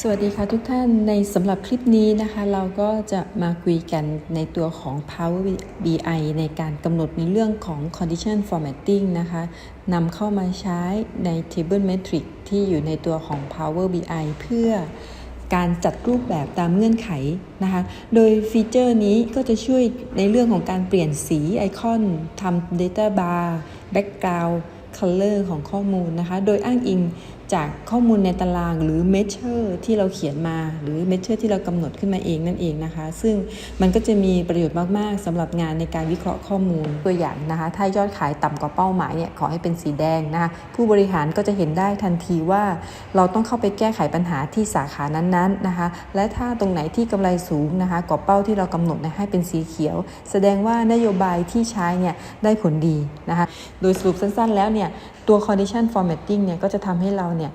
สวัสดีค่ะทุกท่านในสำหรับคลิปนี้นะคะ เราก็จะมาคุยกันในตัวของ Power BI ในการกำหนดในเรื่องของ condition formatting นะคะนำเข้ามาใช้ใน table metric ที่อยู่ในตัวของ Power BI เพื่อการจัดรูปแบบตามเงื่อนไขนะคะ โดยฟีเจอร์นี้ก็จะช่วยในเรื่องของการเปลี่ยนสีไอคอนทำ data bar background color ของข้อมูลนะคะ โดยอ้างอิง จากข้อมูลในตารางหรือ measure ที่เราเขียนมา หรือ measure ที่เรากำหนดขึ้นมาเองนั่นเองนะคะ ซึ่งมันก็จะมีประโยชน์มาก ๆสำหรับงานในการวิเคราะห์ข้อมูลตัวอย่างนะคะ ถ้ายอดขายต่ำกว่าเป้าหมายเนี่ยขอให้เป็นสีแดงนะคะผู้บริหารก็จะเห็นได้ทันทีว่า เราต้องเข้าไปแก้ไขปัญหาที่สาขานั้น ๆ นะคะ และถ้าตรงไหนที่กำไรสูงนะคะกว่าเป้าที่เรากำหนดนะให้เป็นสีเขียว แสดงว่านโยบายที่ใช้เนี่ยได้ผลดีนะคะโดยสรุปสั้น ๆ แล้วเนี่ยตัว condition formatting เนี่ยก็จะทำให้เราเนี่ย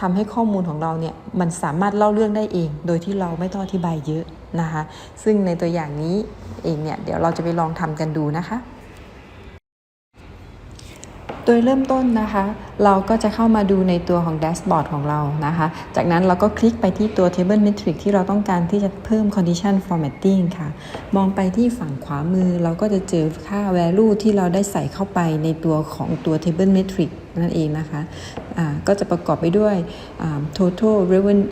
ทำให้ข้อมูลของเราเนี่ยมันสามารถเล่าเรื่องได้เอง โดยที่เราไม่ต้องอธิบายเยอะนะคะ ซึ่งในตัวอย่างนี้เองเนี่ยเดี๋ยวเราจะไปลองทำกันดูนะคะ ดยเริ่มต้นนะคะ เราก็จะเข้ามาดูในตัวของแดชบอร์ดของเรานะคะ จากนั้นเราก็คลิกไปที่ตัว Table Metric ที่เราต้องการที่จะเพิ่ม Condition Formatting ค่ะ มองไปที่ฝั่งขวามือ เราก็จะเจอค่า value ที่เราได้ใส่เข้าไปในตัวของตัว Table Metric นั่นเองนะคะะก็จะประกอบไปด้วย total revenue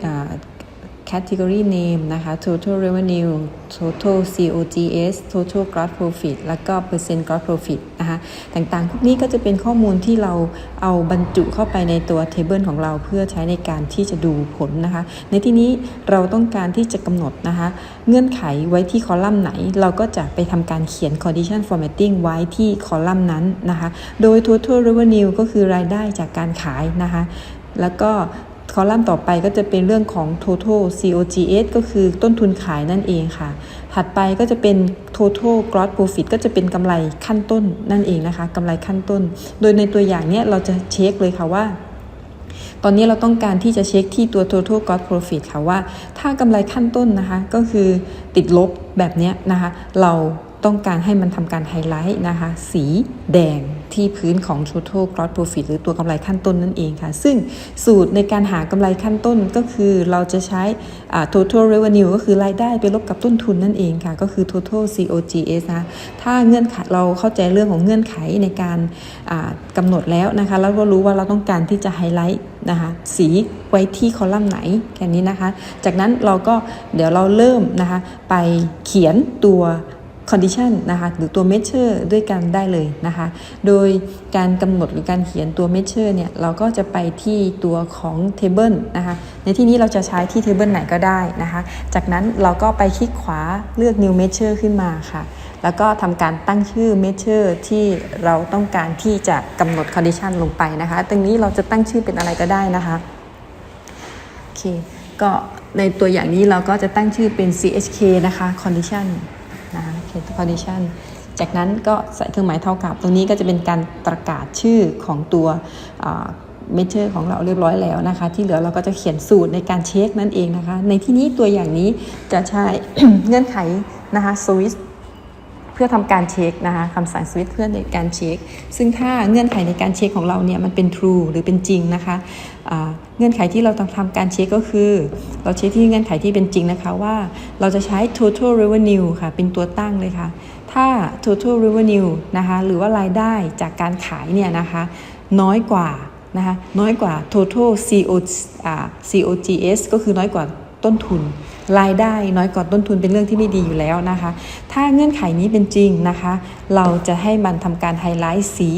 category name นะคะ total revenue total COGS total gross profit แล้วก็ percent gross profit นะคะ ต่างๆ พวกนี้ก็จะเป็นข้อมูลที่เราเอาบรรจุเข้าไปในตัว table ของเราเพื่อใช้ในการที่จะดูผลนะคะ ในที่นี้เราต้องการที่จะกำหนดนะคะ เงื่อนไขไว้ที่คอลัมน์ไหน เราก็จะไปทำการเขียน condition formatting ไว้ที่คอลัมน์นั้นนะคะ โดย total revenue ก็คือรายได้จากการขายนะคะ แล้วก็ คอลัมน์ต่อไปก็จะเป็นเรื่องของ total COGS ก็คือต้นทุนขายนั่นเองค่ะ ถัดไปก็จะเป็น total gross profit ก็จะเป็นกำไรขั้นต้นนั่นเองนะคะกำไรขั้นต้น โดยในตัวอย่างเนี้ยเราจะเช็คเลยค่ะว่า ตอนนี้เราต้องการที่จะเช็คที่ตัว total gross profit ค่ะว่า ถ้ากำไรขั้นต้นนะคะก็คือติดลบแบบเนี้ยนะคะ เราต้องการให้มันทำการไฮไลท์นะคะ สีแดง ที่พื้นของ total gross profit หรือตัวกำไรขั้นต้นนั่นเองค่ะ ซึ่งสูตรในการหากำไรขั้นต้นก็คือเราจะใช้ total revenue ก็คือรายได้ไปลบกับต้นทุนนั่นเองค่ะ ก็คือ total COGS นะถ้าเงื่อนไขเราเข้าใจเรื่องของเงื่อนไขในการกำหนดแล้วนะคะ แล้วก็รู้ว่าเราต้องการที่จะไฮไลท์นะคะสีไว้ที่คอลัมน์ไหนแค่นี้นะคะ จากนั้นเราก็เดี๋ยวเราเริ่มนะคะไปเขียนตัว condition นะคะหรือตัว measure ด้วยกันได้เลยนะคะ โดยการกำหนดหรือการเขียนตัว measure เนี่ยเราก็จะไปที่ตัวของ table นะคะในที่นี้เราจะใช้ที่ table ไหนก็ได้นะคะ จากนั้นเราก็ไปคลิกขวาเลือก new measure ขึ้นมาค่ะ แล้วก็ทำการตั้งชื่อ measure ที่เราต้องการที่จะกำหนด condition ลงไปนะคะ ตรงนี้เราจะตั้งชื่อเป็นอะไรก็ได้นะคะโอเคก็ในตัวอย่างนี้เราก็จะตั้งชื่อเป็น chk นะคะ condition นะคะ c a t condition จากนั้นก็ใส่เครื่องหมายเท่ากับ ตรงนี้ก็จะเป็นการประกาศชื่อของตัวเมเจอร์ของเราเรียบร้อยแล้วนะคะ ที่เหลือเราก็จะเขียนสูตรในการเช็คนั่นเองนะคะ ในที่นี้ตัวอย่างนี้จะใช้เงื่อนไขนะคะสวิส พื่อทำการเช็คนะคะคำสั่งสวิตเพื่อในการเช็ค ซึ่งถ้าเงื่อนไขในการเช็คของเราเนี่ยมันเป็น true หรือเป็นจริงนะคะเงื่อนไขที่เราต้องทำการเช็คก็คือ เราเช็คที่เงื่อนไขที่เป็นจริงนะคะว่าเราจะใช้ total revenue ค่ะเป็นตัวตั้งเลยค่ะ ถ้า total revenue นะคะหรือว่ารายได้จากการขายเนี่ยนะคะน้อยกว่านะคะน้อยกว่า total CO COGS ก็คือน้อยกว่าต้นทุน รายได้น้อยกว่าต้นทุนเป็นเรื่องที่ไม่ดีอยู่แล้วนะคะ ถ้าเงื่อนไขนี้เป็นจริงนะคะ เราจะให้มันทำการไฮไลท์สี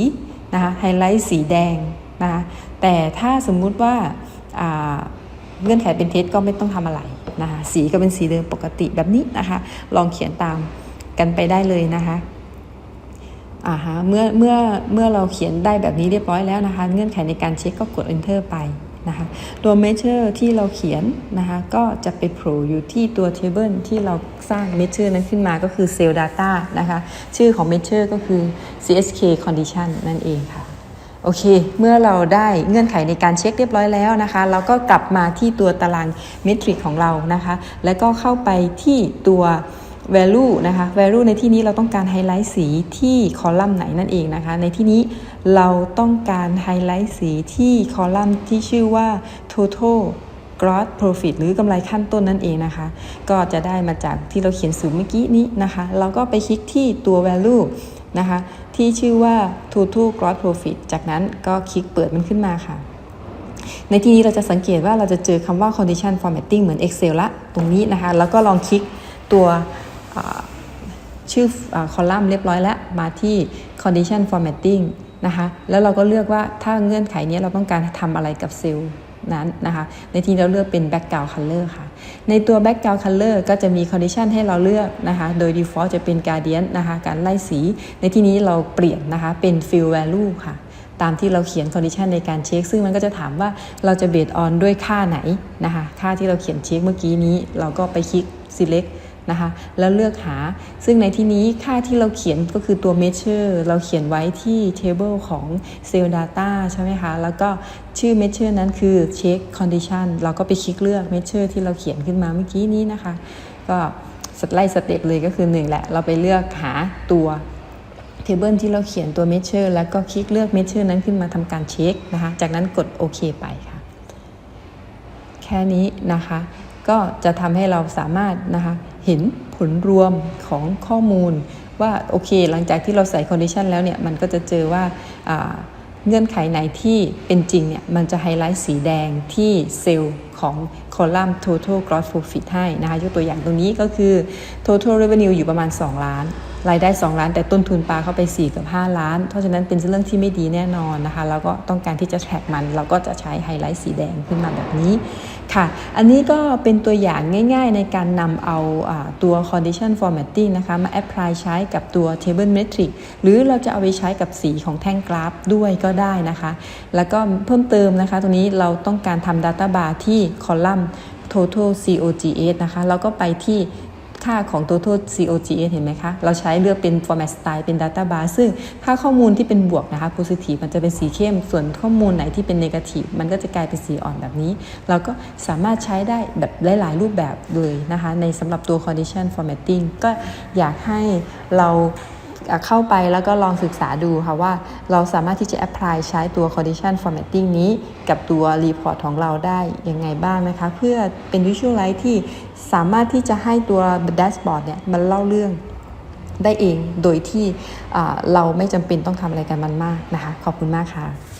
นะคะไฮไลท์สีแดงนะคะแต่ถ้าสมมุติว่าเงื่อนไขเป็นเท็จก็ไม่ต้องทำอะไรนะคะสีก็เป็นสีเดิมปกติแบบนี้นะคะ ลองเขียนตามกันไปได้เลยนะคะอ่าฮะเมื่อเมื่อเมื่อเราเขียนได้แบบนี้เรียบร้อยแล้วนะคะ เงื่อนไขในการเช็คก็กด enter ไป นะคะตัว measure ที่เราเขียนนะคะก็จะไปโผล่อยู่ที่ตัว table ที่เราสร้าง measure นั้นขึ้นมาก็คือ cell data นะคะชื่อของ measure ก็คือ CSK condition นั่นเองค่ะโอเค เมื่อเราได้เงื่อนไขในการเช็คเรียบร้อยแล้วนะคะ เราก็กลับมาที่ตัวตารางเมทริกของเรานะคะ แล้วก็เข้าไปที่ตัว value นะคะ value ในที่นี้เราต้องการไฮไลท์สีที่คอลัมน์ไหนนั่นเองนะคะ ในที่นี้เราต้องการไฮไลท์สีที่คอลัมน์ที่ชื่อว่า total gross profit หรือกำไรขั้นต้นนั่นเองนะคะ ก็จะได้มาจากที่เราเขียนสูตรเมื่อกี้นี้นะคะ เราก็ไปคลิกที่ตัว value นะคะ ที่ชื่อว่า total gross profit จากนั้นก็คลิกเปิดมันขึ้นมาค่ะ ในที่นี้เราจะสังเกตว่าเราจะเจอคำว่า condition formatting เหมือน Excel ละตรงนี้นะคะ แล้วก็ลองคลิกตัว ชื่อคอลัมน์เรียบร้อยแล้ว มาที่ condition formatting นะคะ แล้วเราก็เลือกว่าถ้าเงื่อนไขนี้เราต้องการทำอะไรกับเซลล์นั้นนะคะ ในที่นี้เราเลือกเป็น background color ค่ะ ในตัว background color ก็จะมี condition ให้เราเลือกนะคะ โดย default จะเป็น gradient นะคะ การไล่สี ในที่นี้เราเปลี่ยนนะคะ เป็น fill value ค่ะ ตามที่เราเขียน condition ในการเช็ค ซึ่งมันก็จะถามว่าเราจะเบสออนด้วยค่าไหนนะคะ ค่าที่เราเขียนเช็คเมื่อกี้นี้ เราก็ไปคลิก select นะคะ แล้วเลือกหา ซึ่งในที่นี้ค่าที่เราเขียนก็คือตัว measure เราเขียนไว้ที่ table ของ cell data ใช่ไหมคะ แล้วก็ชื่อ measure นั้นคือ check condition เราก็ไปคลิกเลือก measure ที่เราเขียนขึ้นมาเมื่อกี้นี้นะคะ ก็สไล่สเต็ปเลยก็คือหนึ่งแหละ เราไปเลือกหาตัวเทเบิลที่เราเขียนตัว measure แล้วก็คลิกเลือก measure นั้นขึ้นมาทำการเช็คนะคะ จากนั้นกดโอเคไปค่ะ แค่นี้นะคะ ก็จะทำให้เราสามารถนะคะเห็นผลรวมของข้อมูล ว่าโอเค หลังจากที่เราใส่ condition แล้วเนี่ยมันก็จะเจอว่าอ่าเงื่อนไขไหนที่เป็นจริงเนี่ยมันจะไฮไลท์สีแดงที่เซลล์ ของคอลัมน์ total gross profit ให้นะคะยกตัวอย่างตรงนี้ก็คือ total revenue อยู่ประมาณ 2 ล้าน รายได้ 2 ล้าน แต่ต้นทุนปลาเข้าไป4กับ5 ล้าน เพราะฉะนั้นเป็นเรื่องที่ไม่ดีแน่นอนนะคะแล้วก็ต้องการที่จะแทร็กมัน เราก็จะใช้ไฮไลท์สีแดงขึ้นมาแบบนี้ค่ะ อันนี้ก็เป็นตัวอย่างง่ายๆในการนำเอาอาตัว condition formatting นะคะมา apply ใช้กับตัว table metric หรือเราจะเอาไปใช้กับสีของแท่งกราฟด้วยก็ได้นะคะ แล้วก็เพิ่มเติมนะคะ ตรงนี้เราต้องการทำ data bar ที่ column total COGS นะคะแล้วก็ไปที่ค่าของ total COGS เห็นไหมคะ เราใช้เลือกเป็น format style เป็น data bar ซึ่งค่าข้อมูลที่เป็นบวกนะคะ positive มันจะเป็นสีเข้ม ส่วนข้อมูลไหนที่เป็น negative มันก็จะกลายเป็นสีอ่อนแบบนี้ เราก็สามารถใช้ได้แบบหลาย ๆ รูปแบบเลยนะคะ ในสำหรับตัว condition formatting ก็อยากให้เรา เข้าไปแล้วก็ลองศึกษาดูค่ะว่าเราสามารถที่จะแอพพลายใช้ตัว condition formatting นี้กับตัว report ของเราได้ยังไงบ้างนะคะ เพื่อเป็น visualize ที่สามารถที่จะให้ตัว dashboard เนี่ยมันเล่าเรื่องได้เองโดยที่เราไม่จำเป็นต้องทำอะไรกันมันมากนะคะ ขอบคุณมากค่ะ